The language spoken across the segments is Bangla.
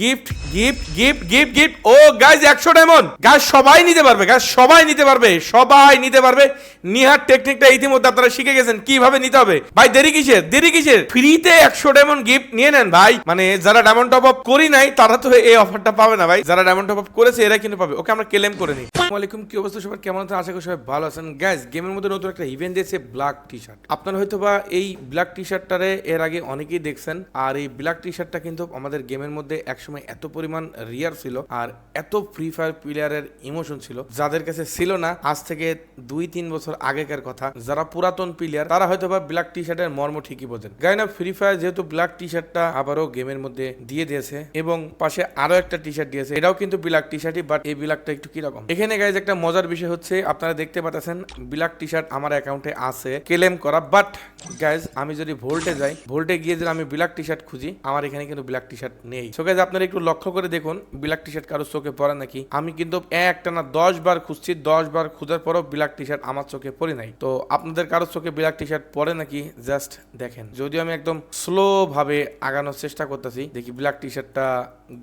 Gift gift gift gift gift. Oh guys একশো ডায়মন্ড। গাছ সবাই নিতে পারবে গাইজ সবাই নিতে পারবে, সবাই নিতে পারবে। নিহার টেকনিকটা ইতিমধ্যে আপনারা শিখে গেছেন, কীভাবে নিতে হবে। ভাই, দেরি কিসের? দেরি কিসের? ফ্রিতে একশো ডায়মন্ড গিফট নিয়ে নেন, ভাই। মানে যারা ডায়মন্ড টপ আপ করি নাই, তারা তো এই অফারটা পাবে না, ভাই। যারা ডায়মন্ড টপ আপ করেছে, এরা কিন্তু পাবে। ওকে, আমরা ক্লেম করে নিই। আসসালামু আলাইকুম, কি অবস্থা সবার? কেমন আছেন? আশা করি সবাই ভালো আছেন। গ্যাস গেমের মধ্যে নতুন একটা ইভেন্ট দিয়েছে ব্ল্যাক টি শার্ট আপনারা হয়তো বা এই ব্ল্যাক টি শার্টটারে এর আগে অনেকেই দেখছেন, আর এই ব্ল্যাক টি শার্টটা কিন্তু আমাদের গেমের মধ্যে একসময় এত পরিমাণ রিয়ার ছিল আর এত ফ্রি ফায়ার প্লেয়ারের ইমোশন ছিল, যাদের কাছে ছিল না, আজ থেকে দুই তিন বছর আগেকার কথা, যারা পুরাতন প্লেয়ার তারা হয়তো বা ব্ল্যাক টি শার্টের মর্ম ঠিকই বোঝেন। গাইনা ফ্রি ফায়ার যেহেতু ব্ল্যাক টি শার্টটা আবারও গেমের মধ্যে দিয়ে দিয়েছে এবং পাশে আরও একটা টি শার্ট দিয়েছে, এটাও কিন্তু ব্ল্যাক টি শার্টই বাট এই ব্ল্যাকটা একটু কীরকম? এখানে গাইজ একটা মজার বিষয় হচ্ছে, আপনারা দেখতে পাচ্ছেন ব্ল্যাক টি শার্ট আমার অ্যাকাউন্টে আছে ক্লেম করা বাট গাইজ আমি যদি ভোল্টে যাই ভোল্টে গিয়ে যদি আমি ব্ল্যাক টি শার্ট খুঁজি, আমার এখানে কিন্তু ব্ল্যাক টি শার্ট নেই। সো গাইজ আপনারা একটু লক্ষ্য করে দেখুন ব্ল্যাক টি শার্ট কারও চোখে পড়ে নাকি? আমি কিন্তু একটা না দশ বার খুঁজছি, দশ বার খোঁজার পরও ব্ল্যাক টি শার্ট আমার চোখে পড়ে নাই। তো আপনাদের কারও চোখে ব্ল্যাক টি শার্ট পরে নাকি? জাস্ট দেখেন। যদিও আমি একদম স্লো ভাবে আগানোর চেষ্টা করতেছি, দেখি ব্ল্যাক টি শার্টটা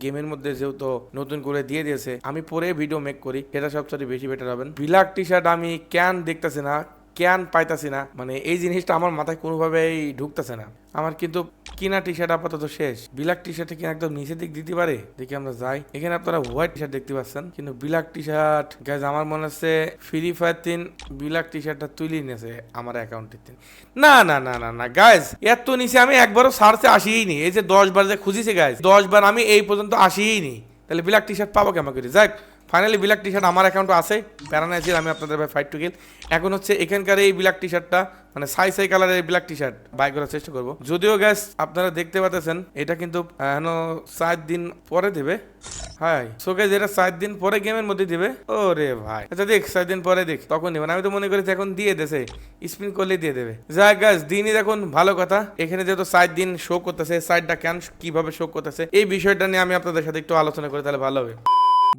গেমের মধ্যে যেহেতু নতুন করে দিয়ে দিয়েছে, আমি পরে ভিডিও মেক করি এটা সবচেয়ে বেশি বেটার হবেন ব্ল্যাক টি শার্ট আমি ক্যান দেখতেছি না ক্যান পাইতাছি না। মানে এই জিনিসটা আমার মাথায় কোনোভাবেই ঢুকতেছে না। আমার কিন্তু কিনা টি শার্ট আপাতত শেষ। ব্ল্যাক টি শার্টে কিনা একদম নিচের দিক দিতে পারে? দেখি আমরা যাই। এখানে আপনারা হোয়াইট টি শার্ট দেখতে পাচ্ছেন। কিন্তু ব্ল্যাক টি শার্ট গাইজ আমার মনে হচ্ছে ফ্রি ফায়ার তিন ব্ল্যাক টি শার্টটা তুলি নিয়েছে আমার অ্যাকাউন্টের তিন। না না না না না গাইজ এত নিচে আমি একবারও সার্চে আসিই নি। এই যে দশ বার যে খুঁজিছে গাইজ দশ বার আমি এই পর্যন্ত আসিই নি। তাহলে ব্ল্যাক টি শার্ট পাবো কেমন করে? যাক ফাইনালি ব্ল্যাক টি শার্ট আমার অ্যাকাউন্টে আছে। প্যারানাইজির আমি আপনাদের ভাই ফাইট টু কিল এখন হচ্ছে এখানকার এই ব্ল্যাক টি শার্টটা মানে সাই সাই কালারের ব্ল্যাক টি শার্ট বাই করার চেষ্টা করব। যদিও গ্যাস আপনারা দেখতে পাচ্ছেন, এটা কিন্তু এখনও সাত দিন পরে দেবে। হাই সো গ্যাস এটা সাত দিন পরে গেমের মধ্যে দিবে। ও রে ভাই। আচ্ছা দেখ, সাত দিন পরে দেখ, তখন দেবেন আমি তো মনে করি এখন দিয়ে দেশে স্পিন করলে দিয়ে দেবে। যাই গ্যাস দিনই দেখুন, ভালো কথা। এখানে যেহেতু সাত দিন শো করতেছে সাইডটা কেন, কীভাবে শো করতেছে, এই বিষয়টা নিয়ে আমি আপনাদের সাথে একটু আলোচনা করি তাহলে ভালো হবে।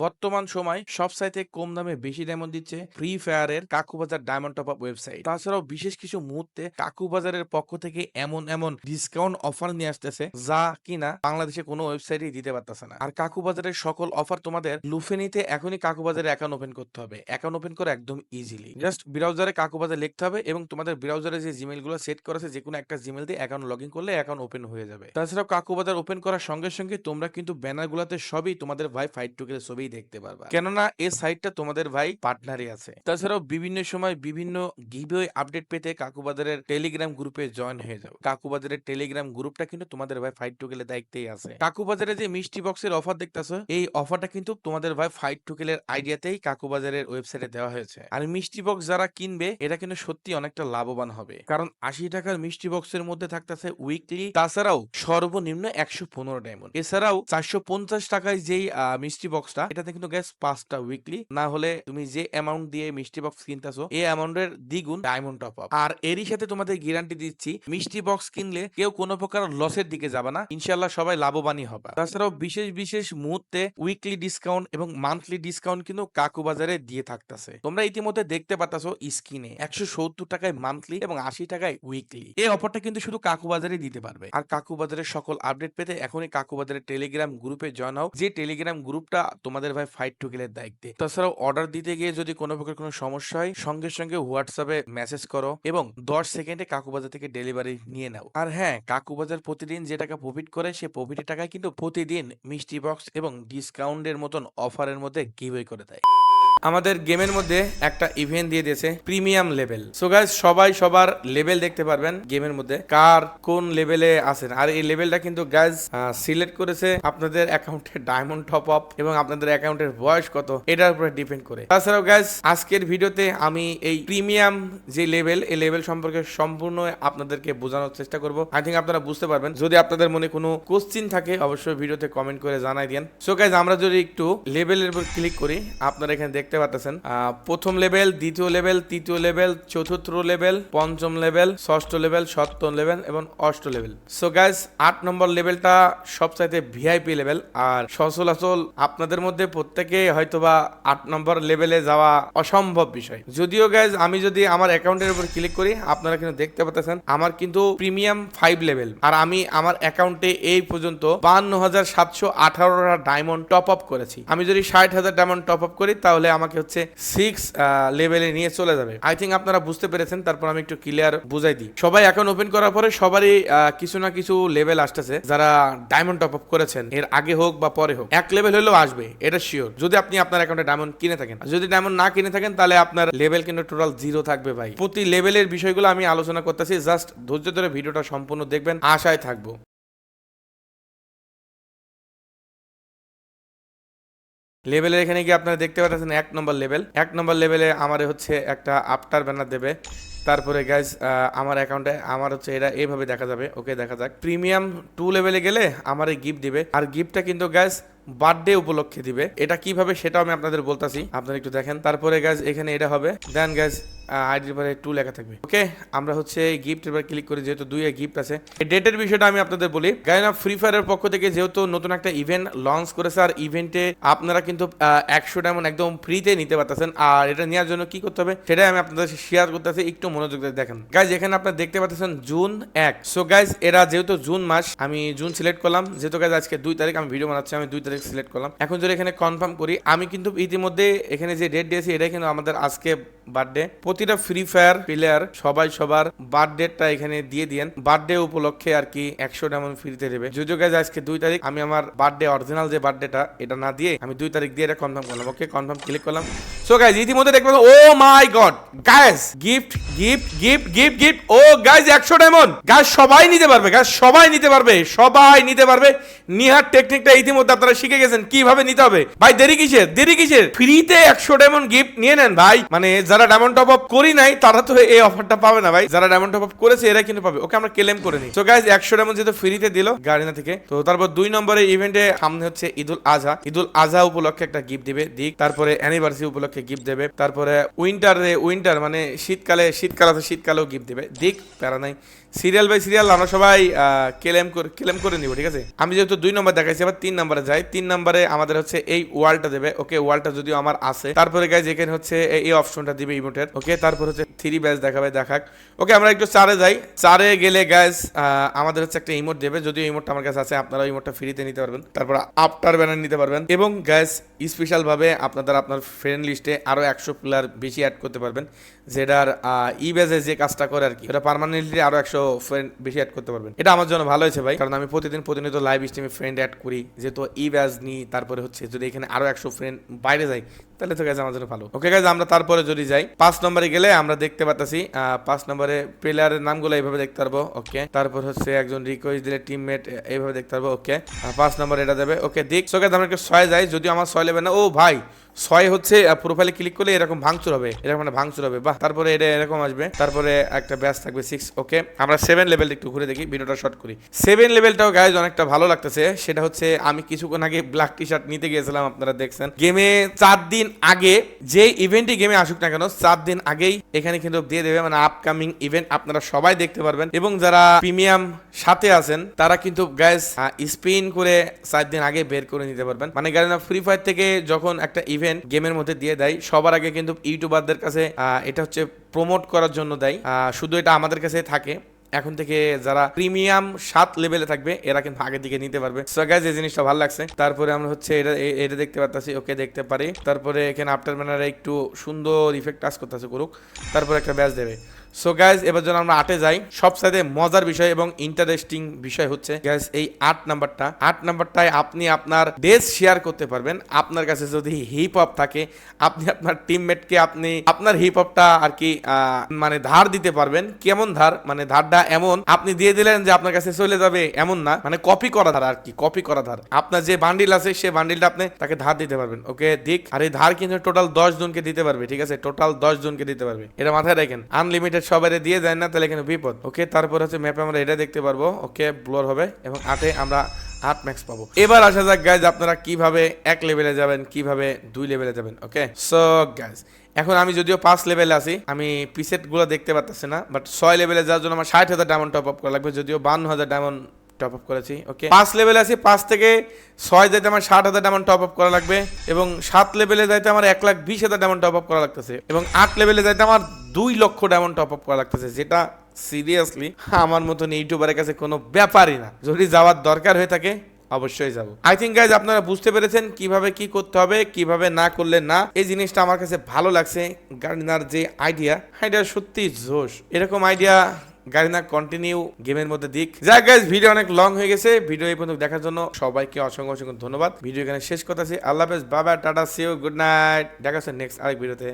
বর্তমান সময় সব সাইতে কম দামে বেশি ডায়মন্ড দিচ্ছে ফ্রি ফায়ারের Kakubazar diamond top up website তাছাড়াও বিশেষ কিছু মুহূর্তে কাকুবাজারের পক্ষ থেকে এমন এমন ডিসকাউন্ট অফার নিয়ে আসতেছে যা কিনা বাংলাদেশে কোনো ওয়েবসাইটই দিতে পারতেছে না। আর কাকুবাজারের সকল অফার তোমাদের লুফে নিতে এখনই কাকুবাজারে অ্যাকাউন্ট ওপেন করতে হবে। অ্যাকাউন্ট ওপেন করে একদম ইজিলি জাস্ট ব্রাউজারে কাকুবাজার লিখতে হবে এবং তোমাদের ব্রাউজারে যে জিমেলগুলো সেট করেছে যে কোনো একটা জিমেল দিয়ে অ্যাকাউন্ট লগ ইন করলে অ্যাকাউন্ট ওপেন হয়ে যাবে। তাছাড়াও কাকুবাজার ওপেন করার সঙ্গে সঙ্গে তোমরা কিন্তু ব্যানার গুলাতে সবই তোমাদের ভাই ফাইট টুকের ছবি দেখতে পারবা। কেননা এই সাইটটা তোমাদের ভাই পার্টনারই আছে। তাছাড়াও বিভিন্ন সময় বিভিন্ন গিভওয়ে আপডেট পেতে কাকুবাজারের টেলিগ্রাম গ্রুপে জয়েন হয়ে যাও। কাকুবাজারের টেলিগ্রাম গ্রুপটা কিন্তু তোমাদের ভাই ফাইট টুকেলে দায়িত্বেই আছে। কাকুবাজারে যে মিষ্টি বক্সের অফার দেখতেছো, এই অফারটা কিন্তু তোমাদের ভাই ফাইট টুকেলের আইডিয়াতেই কাকুবাজারের ওয়েবসাইটে দেওয়া হয়েছে। আর মিষ্টি বক্স যারা কিনবে এটা কিন্তু সত্যি অনেকটা লাভবান হবে। কারণ আশি টাকার মিষ্টি বক্সের মধ্যে থাকতেছে উইকলি, তাছাড়াও সর্বনিম্ন একশো পনেরো ডায়মন্ড। এছাড়াও চারশো পঞ্চাশ টাকায় যেই মিষ্টি বক্সটা এটাতে কিন্তু গ্যাস পাঁচটা উইকলি না হলে তুমি যে অ্যামাউন্ট দিয়ে মিষ্টি বক্স কিনতেছো, এই অ্যামাউন্টের দ্বিগুণ ডায়মন্ড টপ আপ আর এরই সাথে তোমাদের গ্যারান্টি দিচ্ছি, মিষ্টি বক্স কিনলে কেউ কোনো প্রকার লসের দিকে যাবে না। ইনশাল্লাহ সবাই লাভবানই হবে। তাছাড়াও বিশেষ বিশেষ মুহূর্তে উইকলি ডিসকাউন্ট এবং মান্থলি ডিসকাউন্ট কিন্তু কাকু বাজারে দিয়ে থাকতেছে। তোমরা ইতিমধ্যে দেখতে পাচ্ছ স্ক্রিনে একশো সত্তর টাকায় মান্থলি এবং আশি টাকায় উইকলি এই অফারটা কিন্তু শুধু কাকু বাজারে দিতে পারবে। আর কাকু বাজারের সকল আপডেট পেতে এখনই কাকু বাজারের টেলিগ্রাম গ্রুপে জয়েন হও। যে টেলিগ্রাম গ্রুপটা তোমাদের ভাই ফাইট টু গেলের দায়িত্বে। তাছাড়াও অর্ডার দিতে গিয়ে যদি কোনো প্রকার কোনো সমস্যা হয়, সঙ্গে সঙ্গে হোয়াটসঅ্যাপে মেসেজ করো এবং দশ সেকেন্ডে কাকু বাজার থেকে ডেলিভারি নিয়ে নাও। আর হ্যাঁ কাকু বাজার প্রতিদিন যে টাকা প্রফিট করে, সে প্রফিটের টাকায় কিন্তু প্রতিদিন মিষ্টি বক্স এবং ডিসকাউন্টের মতন অফারের মধ্যে গিভওয়ে করে দেয়। আমাদের গেমের মধ্যে একটা ইভেন্ট দিয়ে দিয়েছে প্রিমিয়াম লেভেল সো গাইজ সবাই সবার লেভেল দেখতে পারবেন গেমের মধ্যে, কার কোন লেভেলে আছেন। আর এই লেভেলটা কিন্তু গাইজ সিলেক্ট করেছে আপনাদের অ্যাকাউন্টের ডায়মন্ড টপ আপ এবং আপনাদের অ্যাকাউন্টের বয়স কত, এটার উপরে ডিপেন্ড করে। তাছাড়াও গাইজ আজকের ভিডিওতে আমি এই প্রিমিয়াম যে লেভেল এই লেভেল সম্পর্কে সম্পূর্ণ আপনাদেরকে বোঝানোর চেষ্টা করব। আই থিঙ্ক আপনারা বুঝতে পারবেন। যদি আপনাদের মনে কোনো কোশ্চিন থাকে, অবশ্যই ভিডিওতে কমেন্ট করে জানাই দেন সো গাইজ আমরা যদি একটু লেভেলের উপর ক্লিক করি, আপনারা এখানে দেখতে দেখতে পাচ্ছেন প্রথম লেভেল, দ্বিতীয় লেভেল, তৃতীয় লেভেল, চতুর্থ লেভেল, পঞ্চম লেভেল, ষষ্ঠ লেভেল, সপ্তম লেভেল এবং অষ্ট লেভেল। সো গাইস আট নম্বর লেভেলটা সবচাইতে ভিআইপি লেভেল আর সচলাচল আপনাদের মধ্যে প্রত্যেকে হয়তোবা আট নম্বর লেভেলে যাওয়া অসম্ভব বিষয়। যদিও গাইজ আমি যদি আমার অ্যাকাউন্টের উপর ক্লিক করি, আপনারা কিন্তু দেখতে পাচ্ছেন আমার কিন্তু প্রিমিয়াম ফাইভ লেভেল। আর আমি আমার অ্যাকাউন্টে এই পর্যন্ত বান্ন হাজার সাতশো আঠারোটা ডায়মন্ড টপ আপ করেছি। আমি যদি ষাট হাজার ডায়মন্ড টপ আপ করি, তাহলে আমাকে হচ্ছে সিক্স লেভেলে নিয়ে চলে যাবে। আই থিঙ্ক আপনারা বুঝতে পেরেছেন, তারপর আমি একটু ক্লিয়ার বুঝাই দিই। সবাই অ্যাকাউন্ট ওপেন করার পরে সবারই কিছু না কিছু লেভেল আসতেছে। যারা ডায়মন্ড টপ আপ করেছেন, এর আগে হোক বা পরে হোক, এক লেভেল হলেও আসবে, এটা শিওর যদি আপনি আপনার অ্যাকাউন্টে ডায়মন্ড কিনে থাকেন। যদি ডায়মন্ড না কিনে থাকেন, তাহলে আপনার লেভেল কিন্তু টোটাল জিরো থাকবে ভাই। প্রতি লেভেলের বিষয়গুলো আমি আলোচনা করতেছি। জাস্ট ধৈর্য ধরে ভিডিওটা সম্পূর্ণ দেখবেন, আশায় থাকব। লেভেলের এখানে গিয়ে আপনারা দেখতে পাচ্ছেন এক নম্বর লেভেল। এক নম্বর লেভেলে আমার হচ্ছে একটা আফটার ব্যানার দেবে। তারপরে গাইজ আমার অ্যাকাউন্টে আমার হচ্ছে এটা এইভাবে দেখা যাবে। ওকে দেখা যাক। প্রিমিয়াম টু লেভেলে গেলে আমার এই গিফট দিবে। আর গিফটটা কিন্তু গাইজ বার্থডে উপলক্ষে দিবে। এটা কীভাবে সেটাও আমি আপনাদের বলতাছি। আপনারা একটু দেখেন। তারপরে গাইজ এখানে এটা হবে। দেন গাইজ আইডির পরে টু লেখা থাকবে। ওকে আমরা হচ্ছে গিফট এবার ক্লিক করি, যেহেতু দুই গিফট আছে। ডেটের বিষয়টা আমি আপনাদের বলি। গাইনা ফ্রি ফায়ারের পক্ষ থেকে যেহেতু নতুন একটা ইভেন্ট লঞ্চ করেছে, আর ইভেন্টে আপনারা কিন্তু একশো ডায়মন্ড একদম ফ্রিতে নিতে পারতেছেন। আর এটা নেওয়ার জন্য কি করতে হবে, সেটাই আমি আপনাদের শেয়ার করতেছি। একটু মনোযোগ দিয়ে দেখেন। গাইজ এখানে আপনারা দেখতে পাচ্ছেন জুন এক। সো গাইজ এরা যেহেতু জুন মাস, আমি জুন সিলেক্ট করলাম। যেহেতু গাইজ আজকে দুই তারিখ, আমি ভিডিও বানাচ্ছি। আমি দুই তারিখ সিলেক্ট করলাম। এখন যদি এখানে কনফার্ম করি, আমি কিন্তু ইতিমধ্যে এখানে যে ডেট দিয়েছি, এটাই কিন্তু আমাদের আজকে বার্থডে প্রতিটা ফ্রি ফায়ার প্লেয়ার সবাই সবার বার্থডেটা এখানে দিয়ে দিয়েন। বার্থডে উপলক্ষে আর কি একশো ডায়মন্ড ফ্রিতে দেবে। যদিও গাইজ আজকে দুই তারিখ, আমি আমার বার্থডে অরিজিনাল যে বার্থডেটা এটা না দিয়ে আমি দুই তারিখ দিয়ে এটা কনফার্ম করলাম। ওকে কনফার্ম ক্লিক করলাম। সো গাইজ ইতিমধ্যে দেখবেন ও my god guys gift gift gift gift gift oh guys একশো ডায়মন্ড! গাইজ সবাই নিতে পারবে গাইজ সবাই নিতে পারবে, সবাই নিতে পারবে। নিহার টেকনিকটা ইতিমধ্যে আপনারা শিখে গেছেন, কীভাবে নিতে হবে? ভাই, দেরি কিসের? দেরি কিসের? ফ্রিতে একশো ডায়মন্ড গিফট নিয়ে নেন, ভাই। মানে যারা ডায়মন্ড টপ আপ করি নাই, তারা তো এই অফারটা পাবে না, ভাই। যারা ডায়মন্ড টপ আপ করেছে এরা কিন্তু পাবে। ওকে, আমরা ক্লেম করে নিই। তো গাইজ একশো ডায়মন্ড যেহেতু ফ্রিতে দিল গাড়িনা থেকে, তো তারপর দুই নম্বরে ইভেন্টে সামনে হচ্ছে ঈদুল আজহা। ঈদুল আজহা উপলক্ষে একটা গিফট দিবে, দিক। তারপরে অ্যানিভার্সারি উপলক্ষে গিফট দেবে। তারপরে উইন্টার উইন্টার মানে শীতকালে, শীতকাল আছে, শীতকালেও গিফট দেবে। দিক, প্যারা নাই। সিরিয়াল বাই সিরিয়াল আমরা সবাই ক্লেম করে ক্লেম করে নিব, ঠিক আছে? আমি যেহেতু দুই নম্বর দেখাইছি, আবার তিন নম্বরে যাই। তিন নম্বরে আমাদের হচ্ছে এই ওয়ালটা দেবে। ওকে, ওয়ালটা যদিও আমার আছে। তারপরে গাইজ এখানে হচ্ছে এই- অপশনটা দিবে ইমোটের ওকে, তারপর হচ্ছে থ্রি ব্যাচ দেখাবে, দেখাক। ওকে, আমরা একটু চারে যাই। চারে গেলে গ্যাস আমাদের হচ্ছে একটা ইমোট দেবে। যদিও ইমোটটা আমার কাছে আছে, আপনারা ইমোটটা ফ্রিতে নিতে পারবেন। তারপর আফটার ব্যানার নিতে পারবেন। এবং গ্যাস স্পেশালভাবে আপনাদের আপনার ফ্রেন্ড লিস্টে আরও একশো প্লেয়ার বেশি অ্যাড করতে পারবেন। যেটার ই বেজে যে কাজটা করে আর কি, ওটা পার্মানেন্টলি আরও একশো ফ্রেন্ড বেশি অ্যাড করতে পারবেন। এটা আমার জন্য ভালো হয়েছে ভাই, কারণ আমি প্রতিদিন প্রতিনিয়ত লাইভ স্ট্রিমে ফ্রেন্ড অ্যাড করি, যেহেতু ই ব্যাজ নিই, তারপরে হচ্ছে যদি এখানে আরও একশো ফ্রেন্ড বাইরে যাই, তাহলে তো গাছ আমার জন্য ভালো। ওকে গাছ আমরা তারপরে যদি যাই, পাঁচ নম্বরে গেলে আমরা দেখতে পাচ্ছি পাঁচ নম্বরে প্লেয়ারের নামগুলো এইভাবে দেখতে পারব ওকে তারপর হচ্ছে একজন রিকোয়েস্ট দিলে টিমমেট এইভাবে দেখতে পারব ওকে পাঁচ নম্বর এটা দেবে ওকে দিক সো গাছ আমরা একটু ছয় যাই, যদিও আমার ছয় লেবে না, ও ভাই ছয় হচ্ছে প্রোফাইলে ক্লিক করলে এরকম ভাঙচুর হবে, এরকম মানে ভাঙচুর হবে। বাহ, তারপরে এটা এরকম আসবে, তারপরে একটা ব্যাচ থাকবে সিক্স ওকে আমরা সেভেন লেভেল একটু ঘুরে দেখি ভিডিওটা শর্ট করি। সেভেন লেভেলটাও গাইজ অনেকটা ভালো লাগতেছে, সেটা হচ্ছে আমি কিছুক্ষণ আগে ব্ল্যাক টি শার্ট নিতে গিয়েছিলাম, আপনারা দেখছেন। গেমে চার দিন আগে যে ইভেন্টই গেমে আসুক না কেন, চার দিন আগেই এখানে কিন্তু দিয়ে দেবে মানে আপকামিং ইভেন্ট আপনারা সবাই দেখতে পারবেন। এবং যারা প্রিমিয়াম সাথে আছেন, তারা কিন্তু গ্যাস স্পিন করে চার দিন আগে বের করে নিতে পারবেন। মানে গাড়ি ফ্রি ফায়ার থেকে যখন একটা ইভেন্ট গেমের মধ্যে দিয়ে দেয়। সবার আগে কিন্তু ইউটিউবারদের কাছে এটা হচ্ছে প্রমোট করার জন্য দেয়। শুধু এটা আমাদের কাছে থাকে। এখন থেকে যারা প্রিমিয়াম সাত লেভেলে থাকবে, এরা কিন্তু আগের দিকে নিতে পারবে। সো এই জিনিসটা ভালো লাগছে। তারপরে আমরা হচ্ছে এটা এটা দেখতে পারতেছি। ওকে দেখতে পারি। তারপরে এখানে আফটার ম্যানারে একটু সুন্দর ইফেক্ট টাচ করতেছে করুক। তারপরে একটা ব্যাচ দেবে। সো গাইজ এবার যখন আমরা আটে যাই, সব সবসাথে মজার বিষয় এবং ইন্টারেস্টিং বিষয় হচ্ছে গাইজ এই আট নাম্বারটা। আট নাম্বারটায় আপনি আপনার ডেস শেয়ার করতে পারবেন। আপনার কাছে যদি হিপ হপ থাকে, আপনি আপনার টিমমেটকে আপনি আপনার হিপ হপটা আর কি মানে ধার দিতে পারবেন। কেমন ধার? মানে ধারটা এমন, আপনি দিয়ে দিলেন যে আপনার কাছে চলে যাবে, এমন না। মানে কপি করা ধার আর কি কপি করা ধার। আপনার যে বান্ডিল আছে, সে বান্ডিলটা আপনি তাকে ধার দিতে পারবেন। ওকে দিক আর এই ধার কিন্তু টোটাল দশ জনকে দিতে পারবে, ঠিক আছে? টোটাল দশ জনকে দিতে পারবে। এটা মাথায় রাখেন। আনলিমিটেড সবাই দিয়ে যায় না, তাহলে কিন্তু বিপদ। ওকে তারপর হচ্ছে ম্যাপে আমরা এটা দেখতে পারব। ওকে ব্লোর হবে এবং আটে আমরা আট ম্যাক্স পাবো। এবার আসা যাক গাইজ আপনারা কীভাবে এক লেভেলে যাবেন, কীভাবে দুই লেভেলে যাবেন ওকে সো গাইজ এখন আমি যদিও পাঁচ লেভেলে আছি, আমি পিসেটগুলো দেখতে পারতেছি না বাট ছয় লেভেলে যাওয়ার জন্য আমার ষাট হাজার ডায়মন্ড টপ আপ করা লাগবে, যদিও বান্ন হাজার ডায়মন্ড টপ আপ করেছি ওকে পাঁচ লেভেলে আছি, পাঁচ থেকে ছয় যাইতে আমার ষাট হাজার ডায়মন্ড টপ আপ করা লাগবে, এবং সাত লেভেলে যাইতে আমার এক লাখ বিশ হাজার ডায়মন্ড টপ আপ করা লাগতেছে, এবং আট লেভেলে যাইতে আমার দুই লক্ষ ডায়মন্ড টপ আপ করা লাগতেছে, যেটা সিরিয়াসলি আমার মতন ইউটিউবারের কাছে কোনো ব্যাপারই না। যদি যাওয়ার দরকার হয়ে থাকে, অবশ্যই যাব। আই থিঙ্ক গাইজ আপনারা বুঝতে পেরেছেন কীভাবে কি করতে হবে, কীভাবে না করলে না। এই জিনিসটা আমার কাছে ভালো লাগছে গার্ডিনার যে আইডিয়া আইডিয়া সত্যি জোশ। এরকম আইডিয়া গাড়িনা কন্টিনিউ গেমের মধ্যে দিক। যাক গাইজ ভিডিও অনেক লং হয়ে গেছে। ভিডিও এই পর্যন্ত দেখার জন্য সবাইকে অসংখ্য অসংখ্য ধন্যবাদ। ভিডিও এখানে শেষ করতেছি। আল্লাহ হাফেজ, বাবা, টাটা সিও গুড নাইট দেখা হচ্ছে নেক্সট আরেক ভিডিওতে